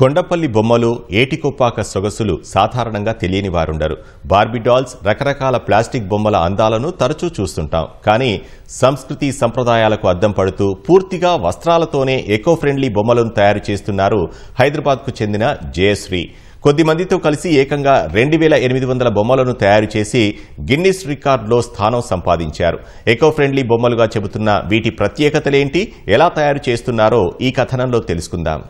కొండపల్లి బొమ్మలు ఏటికొప్పాక సొగసులు సాధారణంగా తెలియని వారుండరు. బార్బీ డాల్స్ రకరకాల ప్లాస్టిక్ బొమ్మల అందాలను తరచూ చూస్తుంటాం. కానీ సంస్కృతి సంప్రదాయాలకు అద్దం పడుతూ పూర్తిగా వస్త్రాలతోనే ఎకో ఫ్రెండ్లీ బొమ్మలను తయారు చేస్తున్నారు హైదరాబాద్కు చెందిన జయశ్రీ. కొద్ది మందితో కలిసి ఏకంగా రెండు వేల ఎనిమిది వందల బొమ్మలను తయారు చేసి గిన్నిస్ రికార్డులో స్థానం సంపాదించారు. ఎకో ఫ్రెండ్లీ బొమ్మలుగా చెబుతున్న వీటి ప్రత్యేకతలేంటి? ఎలా తయారు చేస్తున్నారో ఈ కథనంలో తెలుసుకుందాం.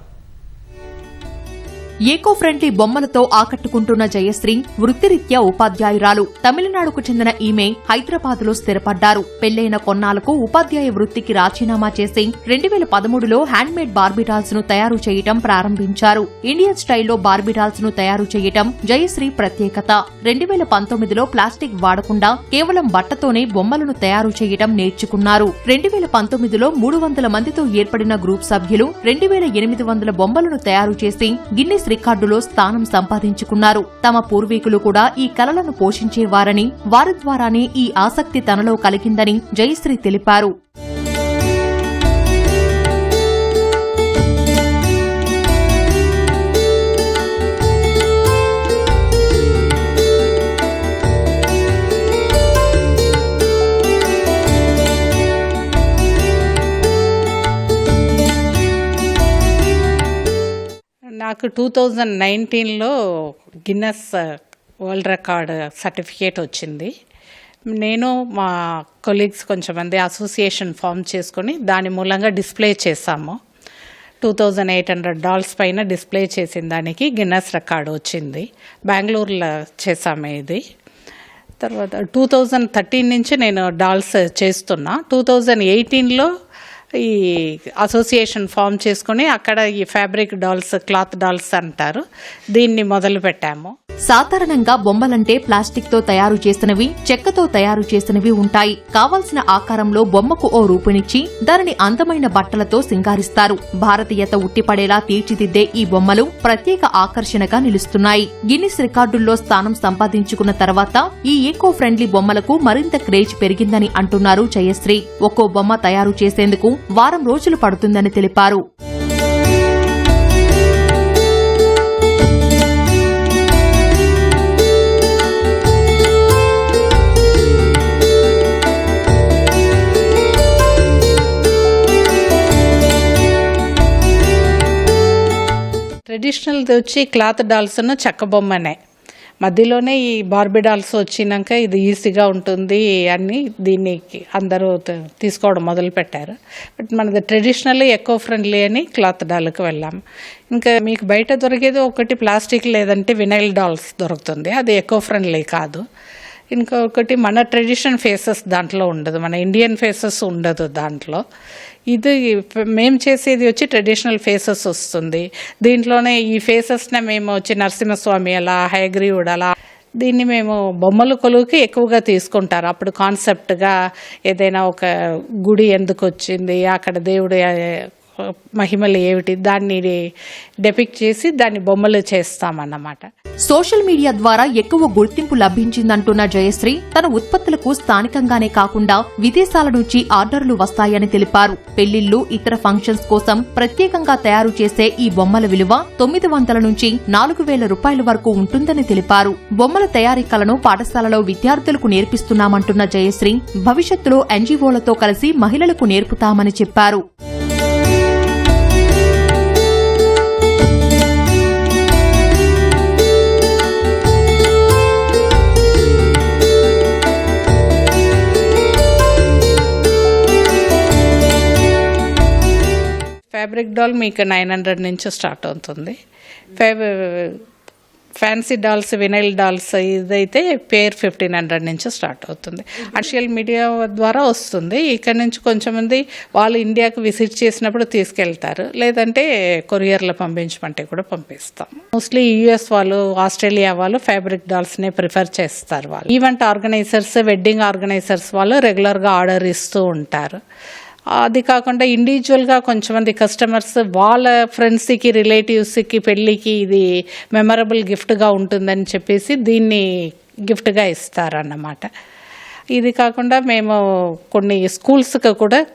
ఏకో ఫ్రెండ్లీ బొమ్మలతో ఆకట్టుకుంటున్న జయశ్రీ వృత్తిరీత్యా ఉపాధ్యాయురాలు. తమిళనాడుకు చెందిన ఈమె హైదరాబాద్లో స్థిరపడ్డారు. పెళ్ళైన కొన్నాళ్ళకు ఉపాధ్యాయ వృత్తికి రాజీనామా చేసి రెండు వేల పదమూడులో హ్యాండ్ మేడ్ బార్బిడాల్స్ను తయారు చేయటం ప్రారంభించారు. ఇండియన్ స్టైల్లో బార్బిడాల్స్ను తయారు చేయటం జయశ్రీ ప్రత్యేకత. రెండు వేల పంతొమ్మిదిలో ప్లాస్టిక్ వాడకుండా కేవలం బట్టతోనే బొమ్మలను తయారు చేయటం నేర్చుకున్నారు. రెండు వేల పంతొమ్మిదిలో మూడు వందల మందితో ఏర్పడిన గ్రూప్ సభ్యులు రెండు వేల ఎనిమిది వందల బొమ్మలను తయారు చేసి గిన్నెస్ రికార్డులో స్థానం సంపాదించుకున్నారు. తమ పూర్వీకులు కూడా ఈ కలలను పోషించేవారని వారి ద్వారానే ఈ ఆసక్తి తనలో కలిగిందని జయశ్రీ తెలిపారు. నాకు టూ థౌజండ్ నైన్టీన్లో గిన్నెస్ వరల్డ్ రికార్డ్ సర్టిఫికేట్ వచ్చింది. నేను మా కొలీగ్స్ కొంచెమంది అసోసియేషన్ ఫామ్ చేసుకొని దాని మూలంగా డిస్ప్లే చేశాము. Two thousand eight hundred dolls పైన డిస్ప్లే చేసిన దానికి గిన్నెస్ రికార్డ్ వచ్చింది. బెంగళూరులో చేసాము ఇది. తర్వాత టూ థౌజండ్ థర్టీన్ నుంచి నేను డాల్స్ చేస్తున్నా. టూ థౌజండ్ ఎయిటీన్లో ఈ అసోసియేషన్ ఫామ్ చేసుకుని అక్కడ ఈ ఫ్యాబ్రిక్ డాల్స్ క్లాత్ డాల్స్ అంటారు. దీన్ని మొదలు పెట్టాము సాధారణంగా బొమ్మలంటే ప్లాస్టిక్తో తయారు చేసినవి చెక్కతో తయారు చేసినవి ఉంటాయి. కావలసిన ఆకారంలో బొమ్మకు ఓ రూపునిచ్చి దానిని అందమైన బట్టలతో సింగారిస్తారు. భారతీయత ఉట్టిపడేలా తీర్చిదిద్దే ఈ బొమ్మలు ప్రత్యేక ఆకర్షణగా నిలుస్తున్నాయి. గిన్నిస్ రికార్డుల్లో స్థానం సంపాదించుకున్న తర్వాత ఈ ఈకో ఫ్రెండ్లీ బొమ్మలకు మరింత క్రేజ్ పెరిగిందని అంటున్నారు జయశ్రీ. ఒక్కో బొమ్మ తయారు చేసేందుకు వారం రోజులు పడుతుందని తెలిపారు. ట్రెడిషనల్ వచ్చి క్లాత్ డాల్స్ను చెక్క బొమ్మనే. మధ్యలోనే ఈ బార్బీ డాల్స్ వచ్చినాక ఇది ఈజీగా ఉంటుంది అని దీనికి అందరూ తీసుకోవడం మొదలుపెట్టారు బట్ మనది ట్రెడిషనల్ ఎకో ఫ్రెండ్లీ అని క్లాత్ డాల్కి వెళ్ళాం. ఇంకా మీకు బయట దొరికేది ఒకటి ప్లాస్టిక్ లేదంటే వినైల్ డాల్స్ దొరుకుతుంది. అది ఎకో ఫ్రెండ్లీ కాదు. ఇంకొకటి మన ట్రెడిషన్ ఫేసెస్ దాంట్లో ఉండదు. మన ఇండియన్ ఫేసెస్ ఉండదు దాంట్లో. ఇది మేము చేసేది వచ్చి ట్రెడిషనల్ ఫేసెస్ వస్తుంది. దీంట్లోనే ఈ ఫేసెస్నే మేము వచ్చి నరసింహస్వామి అలా హయగ్రీవుడు అలా దీన్ని మేము బొమ్మల కొలువుకి ఎక్కువగా తీసుకుంటారు. అప్పుడు కాన్సెప్ట్గా ఏదైనా ఒక గుడి ఎందుకు వచ్చింది అక్కడ దేవుడు మహిమలు ఏమిటి? దాన్ని డెపిక్ట్ చేసి దాన్ని బొమ్మలు చేస్తామన్నమాట. సోషల్ మీడియా ద్వారా ఎక్కువ గుర్తింపు లభించిందంటున్న జయశ్రీ తన ఉత్పత్తులకు స్థానికంగానే కాకుండా విదేశాల నుంచి ఆర్డర్లు వస్తాయని తెలిపారు. పెళ్ళిళ్ళు ఇతర ఫంక్షన్స్ కోసం ప్రత్యేకంగా తయారు చేసే ఈ బొమ్మల విలువ తొమ్మిది వందల నుంచి నాలుగు వేల రూపాయల వరకు ఉంటుందని తెలిపారు. బొమ్మల తయారీ కలను పాఠశాలలో విద్యార్థులకు నేర్పిస్తున్నామంటున్న జయశ్రీ భవిష్యత్తులో ఎన్జీఓలతో కలిసి మహిళలకు నేర్పుతామని చెప్పారు. ఫ్యాబ్రిక్ డాల్ మీకు నైన్ హండ్రెడ్ నుంచి స్టార్ట్ అవుతుంది. Fab fancy dolls vinyl dolls ఇదైతే పేర్ ఫిఫ్టీన్ హండ్రెడ్ నుంచి స్టార్ట్ అవుతుంది. సోషల్ మీడియా ద్వారా వస్తుంది. ఇక్కడ నుంచి కొంచెం మంది వాళ్ళు ఇండియాకు విజిట్ చేసినప్పుడు తీసుకెళ్తారు. లేదంటే కొరియర్లో పంపించమంటే కూడా పంపిస్తాం. మోస్ట్లీ యూఎస్ వాళ్ళు ఆస్ట్రేలియా వాళ్ళు ఫ్యాబ్రిక్ డాల్స్నే ప్రిఫర్ చేస్తారు వాళ్ళు. ఈవెంట్ ఆర్గనైజర్స్ వెడ్డింగ్ ఆర్గనైజర్స్ వాళ్ళు రెగ్యులర్గా ఆర్డర్ ఇస్తూ ఉంటారు. అది కాకుండా ఇండివిజువల్గా కొంతమంది కస్టమర్స్ వాళ్ళ ఫ్రెండ్స్కి రిలేటివ్స్కి పెళ్ళికి ఇది మెమరబుల్ గిఫ్ట్గా ఉంటుందని చెప్పేసి దీన్ని గిఫ్ట్గా ఇస్తారన్నమాట. ఇది కాకుండా మేము కొన్ని స్కూల్స్కి కూడా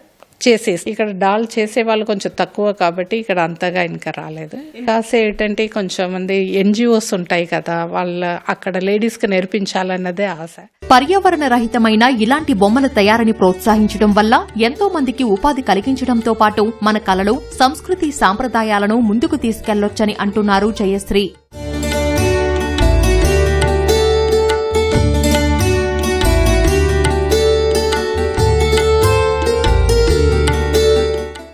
చేసేసి. ఇక్కడ డాల్ చేసే వాళ్ళు కొంచెం తక్కువ కాబట్టి ఇక్కడ అంతగా ఇంకా రాలేదు. కాస ఏంటంటే కొంచెం మంది ఎన్జిఓస్ ఉంటాయి కదా వాళ్ళ అక్కడ లేడీస్కి నేర్పించాలన్నదే ఆశ. పర్యావరణ రహితమైన ఇలాంటి బొమ్మల తయారీని ప్రోత్సహించడం వల్ల ఎంతో మందికి ఉపాధి కలిగించడంతో పాటు మన కళలు సంస్కృతి సాంప్రదాయాలను ముందుకు తీసుకెళ్ళొచ్చని అంటున్నారు జయశ్రీ.